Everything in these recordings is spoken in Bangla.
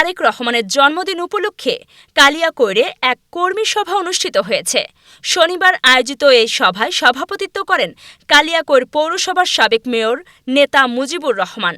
তারেক রহমানের জন্মদিন উপলক্ষে কালিয়াকৈরে এক কর্মী সভা অনুষ্ঠিত হয়েছে। শনিবার আয়োজিত এই সভায় সভাপতিত্ব করেন কালিয়াকৈর পৌরসভার সাবেক মেয়র নেতা মুজিবুর রহমান।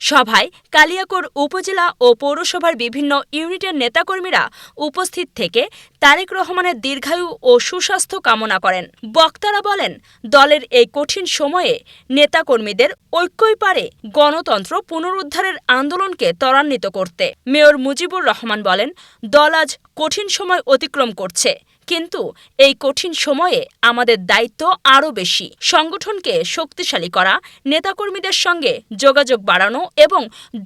সভায় কালিয়াকোর উপজেলা ও পৌরসভার বিভিন্ন ইউনিটের নেতাকর্মীরা উপস্থিত থেকে তারেক রহমানের দীর্ঘায়ু ও সুস্বাস্থ্য কামনা করেন। বক্তারা বলেন, দলের এই কঠিন সময়ে নেতাকর্মীদের ঐক্যই পারে গণতন্ত্র পুনরুদ্ধারের আন্দোলনকে ত্বরান্বিত করতে। মেয়র মুজিবুর রহমান বলেন, দল আজ কঠিন সময় অতিক্রম করছে, কিন্তু এই কঠিন সময়ে আমাদের দায়িত্ব আরও বেশি। সংগঠনকে শক্তিশালী করা, নেতাকর্মীদের সঙ্গে যোগাযোগ বাড়ানো এবং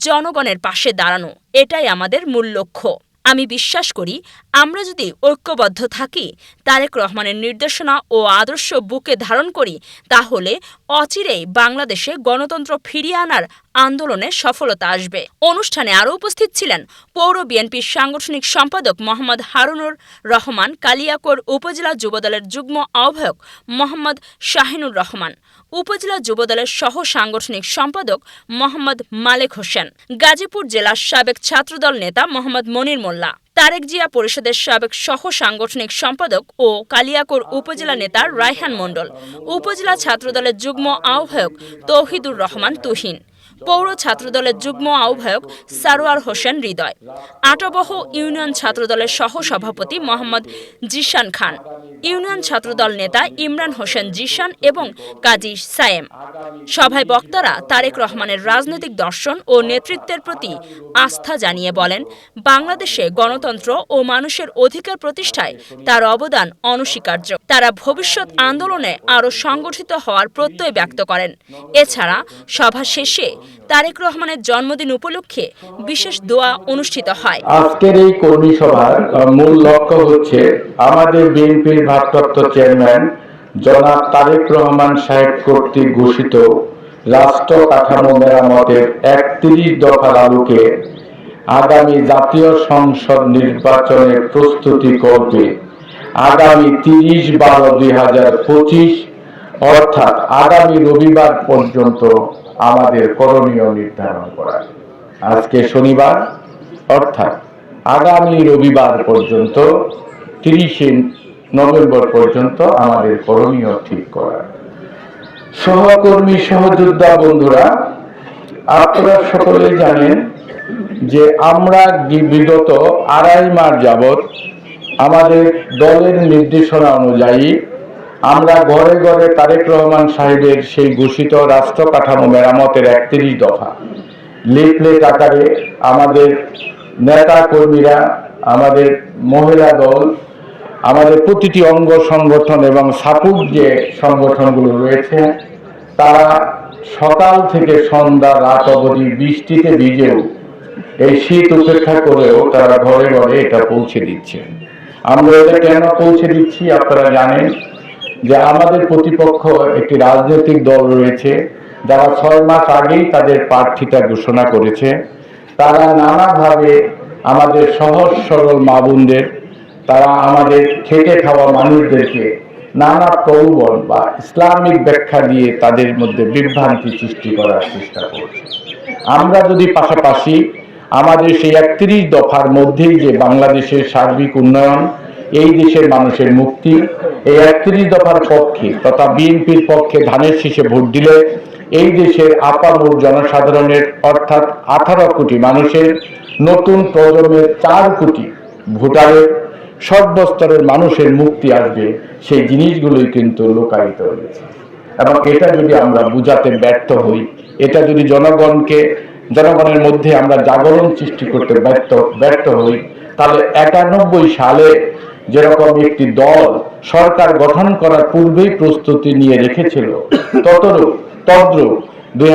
জনগণের পাশে দাঁড়ানো, এটাই আমাদের মূল লক্ষ্য। আমি বিশ্বাস করি, আমরা যদি ঐক্যবদ্ধ থাকি, তারেক রহমানের নির্দেশনা ও আদর্শ বুকে ধারণ করি, তাহলে অচিরেই বাংলাদেশে গণতন্ত্র ফিরিয়ে আনার আন্দোলনে সফলতা আসবে। অনুষ্ঠানে আরও উপস্থিত ছিলেন পৌর বিএনপির সাংগঠনিক সম্পাদক মোহাম্মদ হারুনুর রহমান, কালিয়াকোর উপজেলা যুবদলের যুগ্ম আহ্বায়ক মোহাম্মদ শাহিনুর রহমান, উপজেলা যুবদলের সহ সাংগঠনিক সম্পাদক মোহাম্মদ মালেক হোসেন, গাজীপুর জেলার সাবেক ছাত্রদল নেতা মোহাম্মদ মনির মোল্লা তারেক জিয়া পরিষদের সাবেক সহ সাংগঠনিক সম্পাদক ও কালিয়াকোর উপজেলা নেতা রায়হান মণ্ডল। উপজেলা ছাত্রদলের যুগ্ম আহ্বায়ক তৌহিদুর রহমান তুহিন। পৌর ছাত্রদলের যুগ্ম আহ্বায়ক সারোয়ার হোসেন হৃদয়, আটবহ ইউনিয়ন ছাত্রদলের সহ সভাপতি মোহাম্মদ জিশান খান, ইউনিয়ন ছাত্রদল নেতা ইমরান হোসেন জিশান এবং কাজী সায়েম। সভায় বক্তারা তারেক রহমানের রাজনৈতিক দর্শন ও নেতৃত্বের প্রতি আস্থা জানিয়ে বলেন, বাংলাদেশে গণতন্ত্র ও মানুষের অধিকার প্রতিষ্ঠায় তার অবদান অনস্বীকার্য। তারা ভবিষ্যৎ আন্দোলনে আরও সংগঠিত হওয়ার প্রত্যয় ব্যক্ত করেন। এছাড়া সভা শেষে তারেক রহমানের জন্মদিন উপলক্ষে বিশেষ দোয়া অনুষ্ঠিত হয়। আজকের এই কর্মী সভার মূল লক্ষ্য হচ্ছে আমাদের বিএনপির ভারপ্রাপ্ত চেয়ারম্যান জনাব তারেক রহমান সাহেব কর্তৃক ঘোষিত রাষ্ট্র কাঠামো মেরামতের একত্রিশ দফার আলোকে আগামী জাতীয় সংসদ নির্বাচনের প্রস্তুতি করবে। আগামী তিরিশ বারো দুই হাজার পঁচিশ, অর্থাৎ আগামী রবিবার পর্যন্ত আমাদের করণীয় নির্ধারণ করা। আজকে শনিবার, অর্থাৎ আগামী রবিবার পর্যন্ত, তিরিশে নভেম্বর পর্যন্ত আমাদের করণীয় ঠিক করা। সহকর্মী, সহযোদ্ধা বন্ধুরা, আপনারা সকলে জানেন যে আমরা বিগত আড়াই মাস যাবৎ আমাদের দলের নির্দেশনা অনুযায়ী আমরা ঘরে গড়ে তারেক রহমান সাহেবের সেই ঘোষিত রাষ্ট্র কাঠামো মেরামতের একত্রিশ দফা। লিফলেট আকারে আমাদের নেতা কর্মীরা, আমাদের মহিলা দল, আমাদের প্রতিটি অঙ্গ সংগঠন এবং সাপুক যে সংগঠনগুলো রয়েছে, তারা সকাল থেকে সন্ধ্যা রাত অবধি বৃষ্টিতে ভিজেও এই শীত উপেক্ষা করেও তারা ঘরে ঘরে এটা পৌঁছে দিচ্ছে। আমরা এটা কেন পৌঁছে দিচ্ছি আপনারা জানেন। যে আমাদের প্রতিপক্ষ একটি রাজনৈতিক দল রয়েছে, যারা ছয় মাস আগেই তাদের প্রার্থিতা ঘোষণা করেছে। তারা নানাভাবে আমাদের সহজ সরল মা বোনদের তারা আমাদের খেটে খাওয়া মানুষদেরকে নানা প্রলোভন বা ইসলামিক ব্যাখ্যা দিয়ে তাদের মধ্যে বিভ্রান্তি সৃষ্টি করার চেষ্টা করছে। আমরা যদি পাশাপাশি আমাদের সেই একত্রিশ দফার মধ্যেই যে বাংলাদেশের সার্বিক উন্নয়ন এই দেশের মানুষের মুক্তি। এই একত্রিশ দফার পক্ষে তথা বিএনপির পক্ষে ধানের শীষে ভোট দিলে এই দেশের আপামর জনসাধারণের অর্থাৎ আঠারো কোটি মানুষের নতুন প্রজন্মের চার কোটি ভোটারের সর্বস্তরের মানুষের মুক্তি আসবে, সেই জিনিসগুলোই কিন্তু লোকায়িত রয়েছে এবং এটা যদি আমরা বুঝাতে ব্যর্থ হই, এটা যদি জনগণকে, জনগণের মধ্যে আমরা জাগরণ সৃষ্টি করতে ব্যর্থ ব্যর্থ হই, তাহলে একানব্বই সালে যেরকম একটি দল সরকার গঠন করার পূর্বেই প্রস্তুতি নিয়ে রেখেছিল, ততরূপ, তদ্রূপ দুই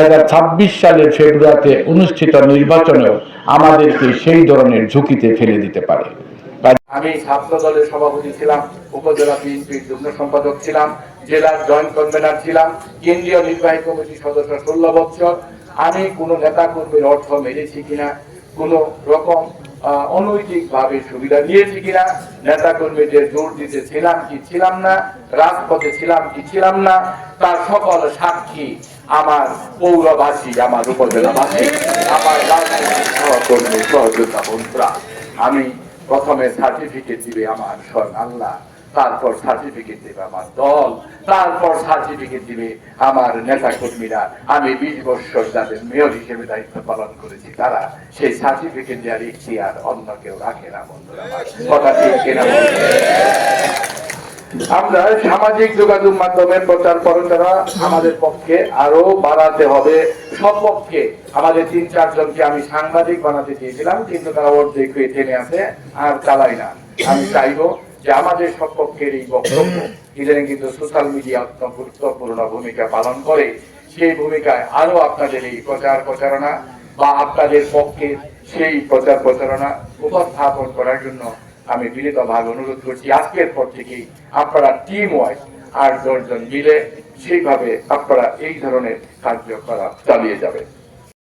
সালের ফেব্রুয়ারিতে অনুষ্ঠিত নির্বাচনেও আমাদেরকে সেই ধরনের ঝুঁকিতে ফেলে দিতে পারে। আমি ছাত্র দলের সভাপতি ছিলাম, উপজেলা বিএনপির যুগ্ম সম্পাদক ছিলাম জেলার জয়েন্ট কনভেনার ছিলাম, কেন্দ্রীয় নির্বাহী কমিটির সদস্য ষোলো বছর। আমি কোনো নেতা কর্মীর অর্থ মেরেছি কিনা, কোনো রকম অনৈতিক ভাবে সুবিধা নিয়েছি কিনা? নেতা কর্মীদের জোর দিতে ছিলাম কি ছিলাম না? রাজপথে ছিলাম কি ছিলাম না? তার সকল সাক্ষী আমার পৌরবাসী, আমার উপজেলাবাসী, আমার সহকর্মী সহযোগিতা বন্ধুরা। আমি প্রথমে সার্টিফিকেট দিবে আমার স্বর্ণ আল্লাহ। তারপর সার্টিফিকেট দিবে আমার দল তারপর সার্টিফিকেট দিবে আমার নেতা কর্মীরা আমি বিশ বছর যাদের মেয়র হিসেবে দায়িত্ব পালন করেছি, তারা সেই সার্টিফিকেট দেওয়ার ইখতিয়ার অন্য কেউ রাখে না, বন্ধুরা কথা আমরা সামাজিক যোগাযোগ মাধ্যমের প্রচার প্রচারণা আমাদের পক্ষে আরও বাড়াতে হবে। সব পক্ষে আমাদের তিন, চারজনকে আমি সাংবাদিক বানাতে চেয়েছিলাম, কিন্তু তারা অর্ধেক টেনে আছে, আর চালাই না। আমি চাইব যে আমাদের সব পক্ষের এই বক্তব্য ইদানিং কিন্তু সোশ্যাল মিডিয়া অত্যন্ত গুরুত্বপূর্ণ ভূমিকা পালন করে, সেই ভূমিকায় আরও আপনাদের এই প্রচার প্রচারণা বা আপনাদের পক্ষে সেই প্রচার প্রচারণা উপস্থাপন করার জন্য আমি বিনীতভাবে অনুরোধ করছি। আজকের পর থেকেই আপনারা টিম ওয়াইজ আট দশজন মিলে সেইভাবে আপনারা এই ধরনের কার্যকলাপ চালিয়ে যাবেন।